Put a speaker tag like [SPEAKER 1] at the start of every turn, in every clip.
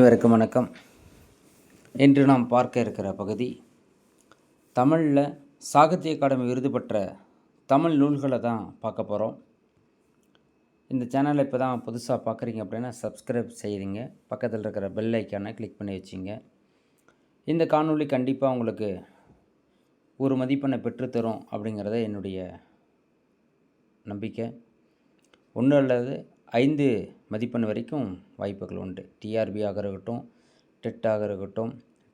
[SPEAKER 1] அனைவருக்கும் வணக்கம் இன்று நாம் பார்க்க இருக்கிற பகுதி தமிழில் சாகித்ய அகாடமி விருது பெற்ற தமிழ் நூல்களை தான் பார்க்க போகிறோம் இந்த சேனலை இப்போ தான் புதுசாக பார்க்குறீங்க அப்படின்னா சப்ஸ்கிரைப் செய்கிறீங்க பக்கத்தில் இருக்கிற பெல் ஐக்கானை கிளிக் பண்ணி வச்சுங்க இந்த காணொலி கண்டிப்பாக உங்களுக்கு ஒரு மதிப்பெண்ணை பெற்றுத்தரும் அப்படிங்கிறத என்னுடைய நம்பிக்கை ஒன்றும் அல்லது ஐந்து மதிப்பெண் வரைக்கும் வாய்ப்புகள் உண்டு டிஆர்பியாக இருக்கட்டும் டெட்டாக e இருக்கட்டும்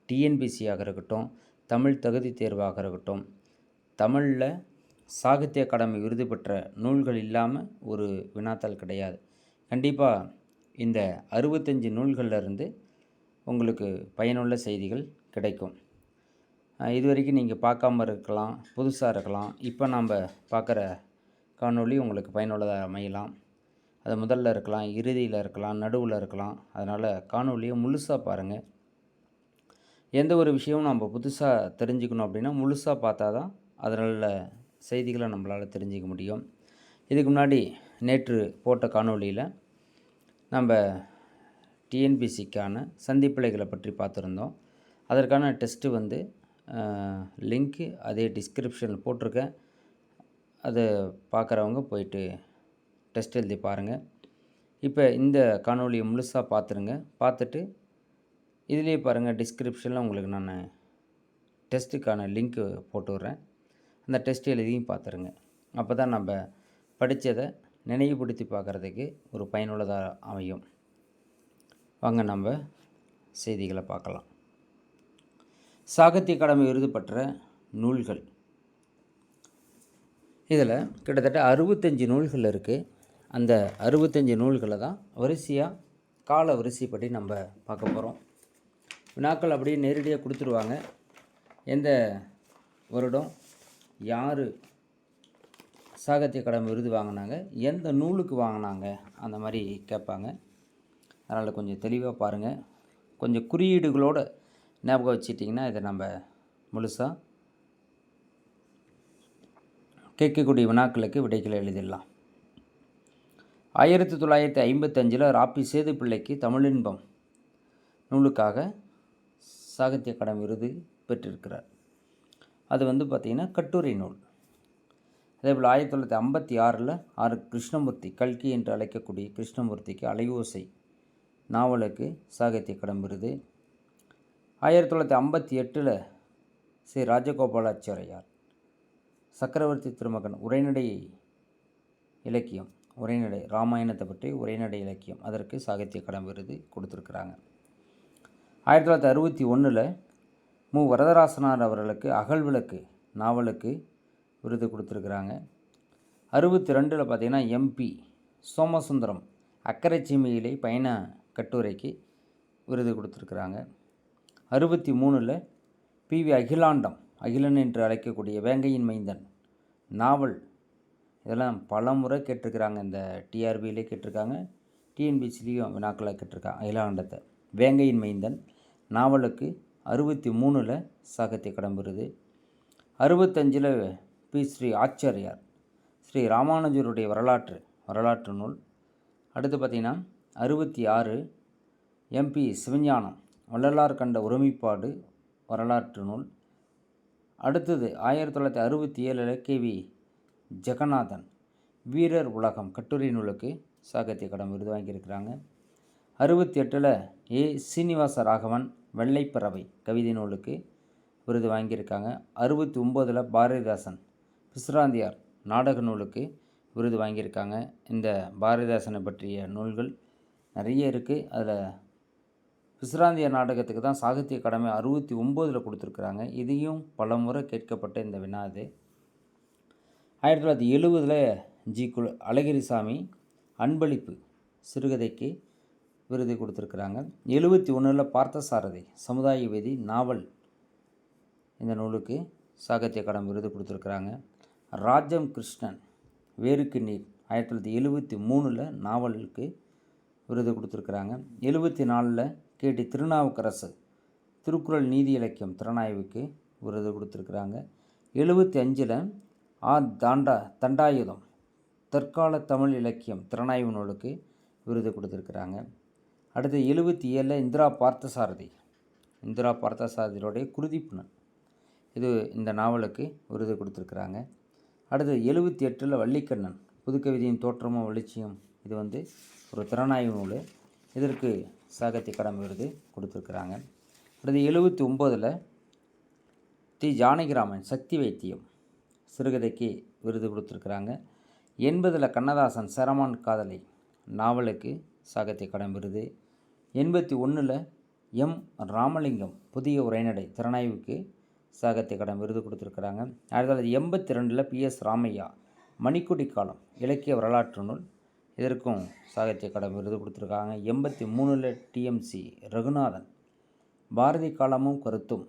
[SPEAKER 1] டிஎன்பிசியாக இருக்கட்டும் தமிழ் தகுதி தேர்வாக இருக்கட்டும் தமிழில் சாகித்ய அகாடமி விருது பெற்ற நூல்கள் இல்லாமல் ஒரு வினாத்தால் கிடையாது கண்டிப்பாக இந்த அறுபத்தஞ்சு நூல்களிலிருந்து உங்களுக்கு பயனுள்ள செய்திகள் கிடைக்கும் இது வரைக்கும் நீங்கள் பார்க்காம இருக்கலாம் புதுசாக இருக்கலாம் இப்போ நாம் பார்க்குற காணொளி உங்களுக்கு பயனுள்ளதாக அமையலாம் அது முதல்ல இருக்கலாம் இறுதியில் இருக்கலாம் நடுவில் இருக்கலாம் அதனால் காணொலியை முழுசாக பாருங்கள் எந்த ஒரு விஷயமும் நம்ம புதுசாக தெரிஞ்சுக்கணும் அப்படின்னா முழுசாக பார்த்தா தான் அதனால் செய்திகளை நம்மளால் தெரிஞ்சிக்க முடியும் இதுக்கு முன்னாடி நேற்று போட்ட காணொலியில் நம்ம டிஎன்பிசிக்கான சந்திப்பிழைகளை பற்றி பார்த்துருந்தோம் அதற்கான டெஸ்ட்டு வந்து லிங்க்கு அதே டிஸ்கிரிப்ஷனில் போட்டிருக்கேன் அதை பார்க்குறவங்க போயிட்டு டெஸ்ட் எழுதி பாருங்கள் இப்போ இந்த காணொலியை முழுசாக பார்த்துருங்க பார்த்துட்டு இதுலேயே பாருங்கள் டிஸ்கிரிப்ஷனில் உங்களுக்கு நான் டெஸ்ட்டுக்கான லிங்க்கு போட்டு விட்றேன் அந்த டெஸ்ட் எழுதியும் பார்த்துருங்க அப்போ தான் நம்ம படித்ததை நினைவுபடுத்தி பார்க்குறதுக்கு ஒரு பயனுள்ளதாக அமையும் வாங்க நம்ம செய்திகளை பார்க்கலாம் சாகித்ய அகாடமி விருது நூல்கள் இதில் கிட்டத்தட்ட அறுபத்தஞ்சு நூல்கள் இருக்குது அந்த அறுபத்தஞ்சு நூல்களை தான் வரிசையாக கால வரிசைப்படி நம்ம பார்க்க போகிறோம் வினாக்கள் அப்படியே நேரடியாக கொடுத்துருவாங்க எந்த வருடம் யார் சாகித்ய கடமை விருது வாங்கினாங்க எந்த நூலுக்கு வாங்கினாங்க அந்த மாதிரி கேட்பாங்க அதனால் கொஞ்சம் தெளிவாக பாருங்கள் கொஞ்சம் குறியீடுகளோடு ஞாபகம் வச்சுட்டிங்கன்னா இதை நம்ம முழுசாக கேட்கக்கூடிய வினாக்களுக்கு விடைகளை எழுதிடலாம் ஆயிரத்தி தொள்ளாயிரத்தி ஐம்பத்தஞ்சில் ராப்பி சேது பிள்ளைக்கு தமிழின்பம் நூலுக்காக சாகித்ய கடன் விருது பெற்றிருக்கிறார் அது வந்து பார்த்திங்கன்னா கட்டுரை நூல் அதேபோல் ஆயிரத்தி தொள்ளாயிரத்தி ஐம்பத்தி ஆறில் ஆர் கிருஷ்ணமூர்த்தி கல்கி என்று அழைக்கக்கூடிய கிருஷ்ணமூர்த்திக்கு அலைவோசை நாவலுக்கு சாகித்ய கடன் விருது ஆயிரத்தி தொள்ளாயிரத்தி ஐம்பத்தி எட்டில் ஸ்ரீ ராஜகோபாலாச்சாரியார் சக்கரவர்த்தி திருமகன் உரைநடை இலக்கியம் உரைநடை ராமாயணத்தை பற்றி உரைநடை இலக்கியம் அதற்கு சாகித்ய கடம் விருது கொடுத்துருக்குறாங்க ஆயிரத்தி தொள்ளாயிரத்தி அறுபத்தி ஒன்றில் மு வரதராசனார் அவர்களுக்கு அகழ்விளக்கு நாவலுக்கு விருது கொடுத்துருக்குறாங்க அறுபத்தி ரெண்டில் பார்த்திங்கன்னா எம்பி சோமசுந்தரம் அக்கறை பயண கட்டுரைக்கு விருது கொடுத்துருக்குறாங்க அறுபத்தி மூணில் பி வி அகிலாண்டம் அகிலன் என்று அழைக்கக்கூடிய வேங்கையின் மைந்தன் நாவல் இதெல்லாம் பல முறை கேட்டிருக்கிறாங்க இந்த டிஆர்பியிலே கேட்டிருக்காங்க டிஎன்பிசிலையும் வினாக்களாக கேட்டிருக்காங்க அயலாண்டத்தை வேங்கையின் மைந்தன் நாவலுக்கு அறுபத்தி மூணில் சாகித்ய கடம்பெறுது அறுபத்தஞ்சில் பி ஸ்ரீ ஆச்சாரியார் ஸ்ரீ ராமானுஜருடைய வரலாற்று வரலாற்று நூல் அடுத்து பார்த்திங்கன்னா அறுபத்தி ஆறு எம்பி சிவஞானம் வள்ளலார் கண்ட ஒருமைப்பாடு வரலாற்று நூல் அடுத்தது ஆயிரத்தி தொள்ளாயிரத்தி அறுபத்தி ஏழில் கேவி ஜெகநாதன் வீரர் உலகம் கட்டுரை நூலுக்கு சாகித்ய கடன் விருது வாங்கியிருக்கிறாங்க அறுபத்தி எட்டில் ஏ சீனிவாச ராகவன் வெள்ளைப்பறவை கவிதை நூலுக்கு விருது வாங்கியிருக்காங்க அறுபத்தி ஒம்போதில் பாரதிதாசன் பிஸ்ராந்தியார் நாடக நூலுக்கு விருது வாங்கியிருக்காங்க இந்த பாரதிதாசனை பற்றிய நூல்கள் நிறைய இருக்குது அதில் விசிராந்திய நாடகத்துக்கு தான் சாகித்ய கடமை அறுபத்தி ஒம்போதில் கொடுத்துருக்குறாங்க இதையும் பல முறை கேட்கப்பட்ட இந்த வினாது ஆயிரத்தி தொள்ளாயிரத்தி எழுபதில் ஜி குல அழகிரிசாமி அன்பளிப்பு சிறுகதைக்கு விருது கொடுத்துருக்குறாங்க எழுபத்தி ஒன்றில் பார்த்தசாரதி சமுதாய வேதி நாவல் இந்த நூலுக்கு சாகித்ய கடம் விருது கொடுத்துருக்குறாங்க ராஜம் கிருஷ்ணன் வேருக்கு நீர் ஆயிரத்தி தொள்ளாயிரத்தி எழுபத்தி மூணில் நாவலுக்கு விருது கொடுத்துருக்குறாங்க எழுபத்தி நாலில் கேட்டி திருநாவுக்கரசு திருக்குறள் நீதி இலக்கியம் திறனாய்வுக்கு விருது கொடுத்துருக்குறாங்க எழுபத்தி அஞ்சில் ஆ தாண்டா தண்டாயுதம் தற்கால தமிழ் இலக்கியம் திறனாய்வு நூலுக்கு விருது கொடுத்துருக்குறாங்க அடுத்து எழுபத்தி ஏழில் இந்திரா பார்த்தசாரதி இந்திரா பார்த்தசாரதியோடைய குருதிப்புணன் இது இந்த நாவலுக்கு விருது கொடுத்துருக்குறாங்க அடுத்து எழுபத்தி எட்டில் வள்ளிக்கண்ணன் புதுக்கவிதையின் தோற்றமும் வளர்ச்சியும் இது வந்து ஒரு திறனாய்வு நூல் இதற்கு சாகத்திய கடம் விருது கொடுத்துருக்குறாங்க அடுத்து எழுபத்தி ஒம்போதில் தி ஜானகிராமன் சக்தி வைத்தியம் சிறுகதைக்கு விருது கொடுத்துருக்குறாங்க எண்பதில் கண்ணதாசன் சரமான் காதலை நாவலுக்கு சாகித்ய கடன் விருது எண்பத்தி ஒன்றில் எம் ராமலிங்கம் புதிய உரைநடை திறனாய்வுக்கு சாகித்ய கடன் விருது கொடுத்துருக்குறாங்க ஆயிரத்தி தொள்ளாயிரத்தி எண்பத்தி ரெண்டில் பி எஸ் ராமையா மணிக்குடி காலம் இலக்கிய வரலாற்று நூல் இதற்கும் சாகித்ய கடன் விருது கொடுத்துருக்காங்க எண்பத்தி மூணில் டிஎம்சி ரகுநாதன் பாரதி காலமும் கருத்தும்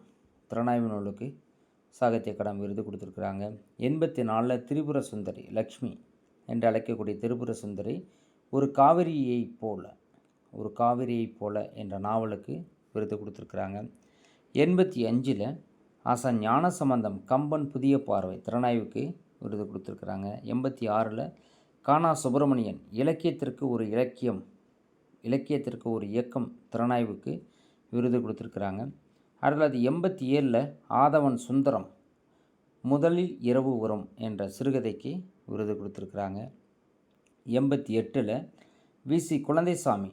[SPEAKER 1] திறனாய்வு நூலுக்கு சாகித்ய அகாடமி விருது கொடுத்துருக்குறாங்க எண்பத்தி நாலில் திரிபுர சுந்தரி லக்ஷ்மி என்று அழைக்கக்கூடிய திரிபுர சுந்தரி ஒரு காவிரியைப் போல ஒரு காவிரியைப் போல என்ற நாவலுக்கு விருது கொடுத்துருக்குறாங்க எண்பத்தி அஞ்சில் ஆசா ஞான சம்பந்தம் கம்பன் புதிய பார்வை திறனாய்வுக்கு விருது கொடுத்துருக்குறாங்க எண்பத்தி ஆறில் கானா சுப்பிரமணியன் இலக்கியத்திற்கு ஒரு இலக்கியம் இலக்கியத்திற்கு ஒரு இயக்கம் திறனாய்வுக்கு விருது கொடுத்துருக்குறாங்க ஆயிரத்தி தொள்ளாயிரத்தி எண்பத்தி ஏழில் ஆதவன் சுந்தரம் முதலில் இரவு உரம் என்ற சிறுகதைக்கு விருது கொடுத்துருக்குறாங்க எண்பத்தி எட்டில் வி சி குழந்தைசாமி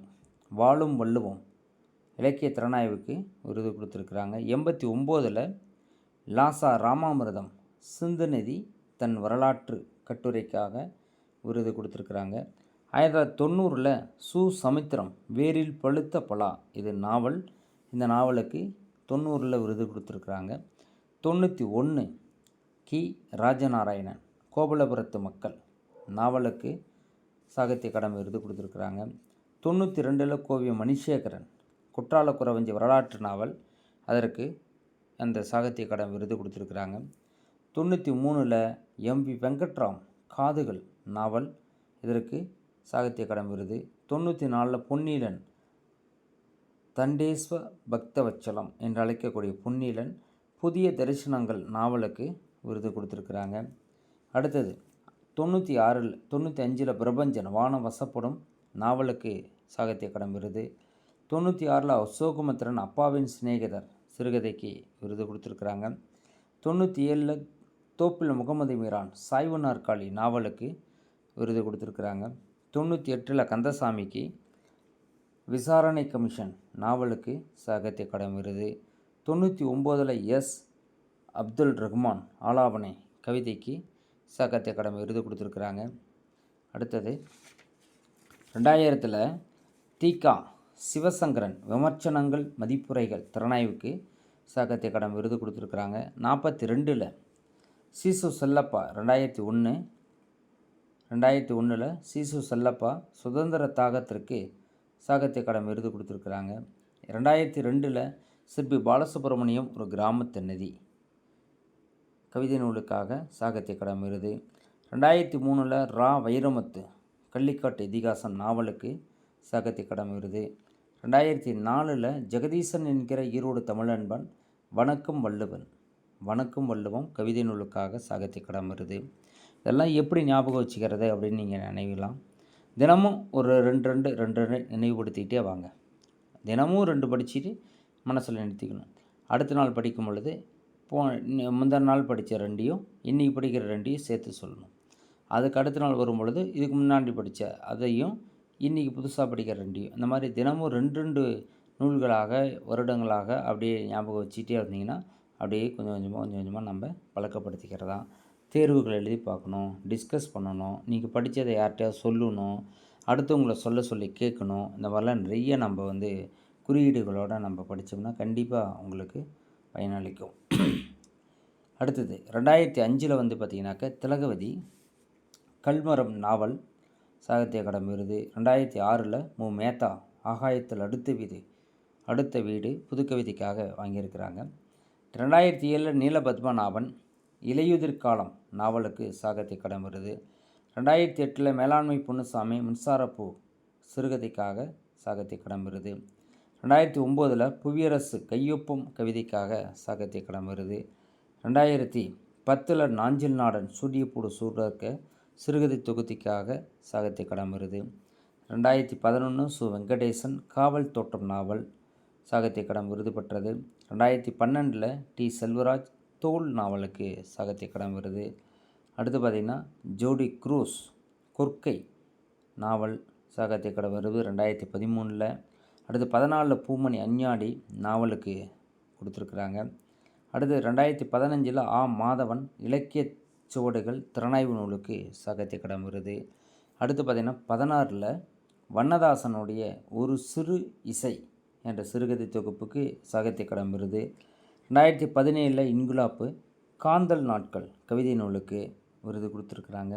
[SPEAKER 1] வாழும் வள்ளுவோம் இலக்கிய திறனாய்வுக்கு விருது கொடுத்துருக்குறாங்க எண்பத்தி ஒம்போதில் லாசா ராமாமிரதம் சிந்துநிதி தன் வரலாற்று கட்டுரைக்காக விருது கொடுத்துருக்குறாங்க ஆயிரத்தி தொள்ளாயிரத்தி தொண்ணூறில் சு சமுத்திரம் வேரில் பழுத்த பலா இது நாவல் இந்த நாவலுக்கு தொண்ணூறில் விருது கொடுத்துருக்குறாங்க தொண்ணூற்றி ஒன்று கி ராஜநாராயணன் கோபலபுரத்து மக்கள் நாவலுக்கு சாகித்ய அகாடமி விருது கொடுத்துருக்குறாங்க தொண்ணூற்றி ரெண்டில் கோவி மணிசேகரன் குற்றால குறவஞ்சி வரலாற்று நாவல் அதற்கு அந்த சாகித்ய அகாடமி விருது கொடுத்துருக்குறாங்க தொண்ணூற்றி மூணில் எம்பி வெங்கட்ராம் காதுகள் நாவல் இதற்கு சாகித்ய அகாடமி விருது தொண்ணூற்றி நாலில் பொன்னீலன் தண்டேஸ்வ பக்தவச்சலம் என்று அழைக்கக்கூடிய புன்னிலன் புதிய தரிசனங்கள் நாவலுக்கு விருது கொடுத்துருக்குறாங்க அடுத்தது தொண்ணூற்றி ஆறில் தொண்ணூற்றி அஞ்சில் பிரபஞ்சன் வானம் வசப்படும் நாவலுக்கு சாகித்ய கடம் விருது தொண்ணூற்றி ஆறில் அசோகுமத்திரன் அப்பாவின் சிநேகிதர் சிறுகதைக்கு விருது கொடுத்துருக்குறாங்க தொண்ணூற்றி ஏழில் தோப்பில் முகமது மீரான் சாய்வு நாற்காலி நாவலுக்கு விருது கொடுத்துருக்குறாங்க தொண்ணூற்றி எட்டில் கந்தசாமிக்கு விசாரணை கமிஷன் நாவலுக்கு சாகித்ய கடம் விருது தொண்ணூற்றி ஒம்போதில் எஸ் அப்துல் ரஹ்மான் ஆலாபனை கவிதைக்கு சாகித்ய கடம் விருது கொடுத்துருக்குறாங்க அடுத்தது ரெண்டாயிரத்தில் தீகா சிவசங்கரன் விமர்சனங்கள் மதிப்புரைகள் திறனாய்வுக்கு சாகித்ய கடம் விருது கொடுத்துருக்குறாங்க நாற்பத்தி ரெண்டில் சீசு செல்லப்பா ரெண்டாயிரத்தி ஒன்று ரெண்டாயிரத்தி ஒன்றில் சீசு செல்லப்பா சுதந்திர தாகத்திற்கு சாகித்ய அகாடமி விருது கொடுத்துருக்குறாங்க ரெண்டாயிரத்தி ரெண்டில் சிற்பி பாலசுப்ரமணியம் ஒரு கிராமத்து நதி கவிதை நூலுக்காக சாகித்ய அகாடமி விருது ரெண்டாயிரத்தி மூணில் ரா வைரமுத்து கள்ளிக்காட்டு இதிகாசம் நாவலுக்கு சாகித்ய அகாடமி விருது ரெண்டாயிரத்தி நாலில் ஜெகதீசன் என்கிற ஈரோடு தமிழன்பன் வணக்கம் வள்ளுவன் வணக்கம் வள்ளுவம் கவிதை நூலுக்காக சாகித்ய அகாடமி விருது இதெல்லாம் எப்படி ஞாபகம் வச்சுக்கிறது அப்படின்னு நீங்கள் நினைவிலாம் தினமும் ஒரு ரெண்டு ரெண்டு ரெண்டு ரெண்டு நினைவுபடுத்திக்கிட்டே வாங்க தினமும் ரெண்டு படிச்சுட்டு மனசில் நிறுத்திக்கணும் அடுத்த நாள் படிக்கும் பொழுது போ முந்தின நாள் படித்த ரெண்டையும் இன்றைக்கி படிக்கிற ரெண்டையும் சேர்த்து சொல்லணும் அதுக்கு அடுத்த நாள் வரும் பொழுது இதுக்கு முன்னாடி படித்த அதையும் இன்றைக்கி புதுசாக படிக்கிற ரெண்டையும் இந்த மாதிரி தினமும் ரெண்டு ரெண்டு நூல்களாக வருடங்களாக அப்படியே ஞாபகம் வச்சுட்டே இருந்தீங்கன்னா அப்படியே கொஞ்சம் கொஞ்சமாக கொஞ்சம் கொஞ்சமாக நம்ம பழக்கப்படுத்திக்கிறதான் தேர்வுகள் எழுதி பார்க்கணும் டிஸ்கஸ் பண்ணணும் நீங்கள் படித்ததை யார்கிட்டயாவது சொல்லணும் அடுத்தவங்களை சொல்ல சொல்லி கேட்கணும் இந்த மாதிரிலாம் நிறைய நம்ம வந்து குறியீடுகளோடு நம்ம படித்தோம்னா கண்டிப்பாக உங்களுக்கு பயனளிக்கும் அடுத்தது ரெண்டாயிரத்தி அஞ்சில் வந்து பார்த்திங்கனாக்க திலகவதி கல்மரம் நாவல் சாகித்ய அகாடமி விருது ரெண்டாயிரத்தி ஆறில் மு மேத்தா ஆகாயத்தில் அடுத்த வீடு அடுத்த வீடு புதுக்கவிதைக்காக வாங்கியிருக்கிறாங்க ரெண்டாயிரத்தி ஏழில் நீலபத்மநாபன் இலையுதிர் காலம் நாவலுக்கு சாகத்தை கடன் வருது ரெண்டாயிரத்தி எட்டில் மேலாண்மை பொன்னுசாமி மின்சாரப்பூ சிறுகதைக்காக சாகத்தை கடன் வருது ரெண்டாயிரத்தி ஒம்போதில் புவியரசு கையொப்பம் கவிதைக்காக சாகத்தை கடன் வருது ரெண்டாயிரத்தி பத்தில் நாஞ்சில் நாடன் சூரியப்பூடு சூடாக்க சிறுகதை தொகுதிக்காக சாகத்தை கடன் வருது ரெண்டாயிரத்தி பதினொன்று சு வெங்கடேசன் காவல் தோட்டம் நாவல் சாகத்தை கடன் விருது பெற்றது ரெண்டாயிரத்தி பன்னெண்டில் டி செல்வராஜ் தோல் நாவலுக்கு சகத்திய கடன் வருது அடுத்து பார்த்திங்கன்னா ஜோடி குரூஸ் குர்க்கை நாவல் சாகித்ய கடன் வருது ரெண்டாயிரத்தி பதிமூணில் அடுத்து பதினாலில் பூமணி அஞ்ஞாடி நாவலுக்கு கொடுத்துருக்குறாங்க அடுத்து ரெண்டாயிரத்தி பதினஞ்சில் ஆ மாதவன் இலக்கிய சுவடுகள் திறனாய்வு நூலுக்கு சகத்திய கடன் வருது அடுத்து பார்த்திங்கன்னா பதினாறில் வண்ணதாசனுடைய ஒரு சிறு இசை என்ற சிறுகதை தொகுப்புக்கு சகத்திய கடன் வருது ரெண்டாயிரத்தி பதினேழில் இன்குலாப்பு காந்தல் நாட்கள் கவிதை நூலுக்கு விருது கொடுத்துருக்குறாங்க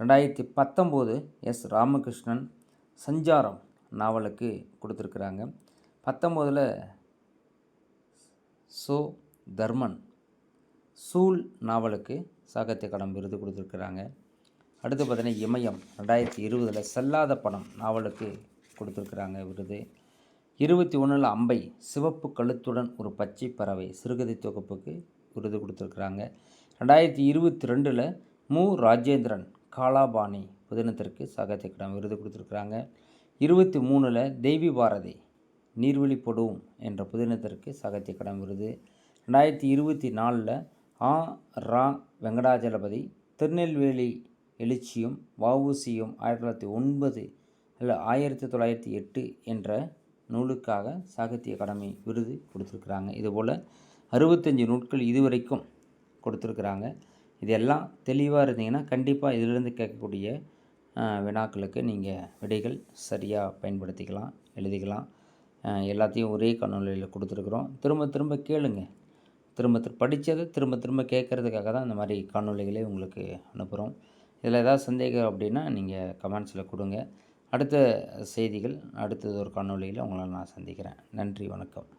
[SPEAKER 1] ரெண்டாயிரத்தி பத்தொம்போது எஸ் ராமகிருஷ்ணன் சஞ்சாரம் நாவலுக்கு கொடுத்துருக்குறாங்க பத்தொம்போதில் சோ தர்மன் சூல் நாவலுக்கு சாகத்திய கடம் விருது கொடுத்துருக்குறாங்க அடுத்து பார்த்தீங்கன்னா இமயம் ரெண்டாயிரத்தி இருபதில் செல்லாத பணம் நாவலுக்கு கொடுத்துருக்குறாங்க விருது இருபத்தி ஒன்றில் அம்பை சிவப்பு கழுத்துடன் ஒரு பச்சை பறவை சிறுகதை தொகுப்புக்கு விருது கொடுத்துருக்குறாங்க ரெண்டாயிரத்தி இருபத்தி ரெண்டில் மு ராஜேந்திரன் காலாபாணி புதினத்திற்கு சகத்தியக்கிடம் விருது கொடுத்துருக்குறாங்க இருபத்தி மூணில் தெய்வி பாரதி நீர்வழி பொடுவும் என்ற புதினத்திற்கு கடம் விருது ரெண்டாயிரத்தி இருபத்தி நாலில் ஆ ரா வெங்கடாஜலபதி திருநெல்வேலி எழுச்சியும் வவுசியும் ஆயிரத்தி தொள்ளாயிரத்தி ஒன்பது இல்லை ஆயிரத்தி தொள்ளாயிரத்தி எட்டு என்ற நூலுக்காக சாகித்ய அகாடமி விருது கொடுத்துருக்குறாங்க இதுபோல் அறுபத்தஞ்சி நூட்கள் இதுவரைக்கும் கொடுத்துருக்குறாங்க இதெல்லாம் தெளிவாக இருந்தீங்கன்னா கண்டிப்பாக இதிலிருந்து கேட்கக்கூடிய வினாக்களுக்கு நீங்கள் விடைகள் சரியாக பயன்படுத்திக்கலாம் எழுதிக்கலாம் எல்லாத்தையும் ஒரே கணொலியில் கொடுத்துருக்குறோம் திரும்ப திரும்ப கேளுங்க திரும்ப திரும்ப படித்ததை திரும்ப திரும்ப கேட்குறதுக்காக தான் இந்த மாதிரி காணொலிகளே உங்களுக்கு அனுப்புகிறோம் இதில் ஏதாவது சந்தேகம் அப்படின்னா நீங்கள் கமெண்ட்ஸில் கொடுங்க அடுத்த செய்திகள் அடுத்தது ஒரு காணொலியில் உங்களை நான் சந்திக்கிறேன் நன்றி வணக்கம்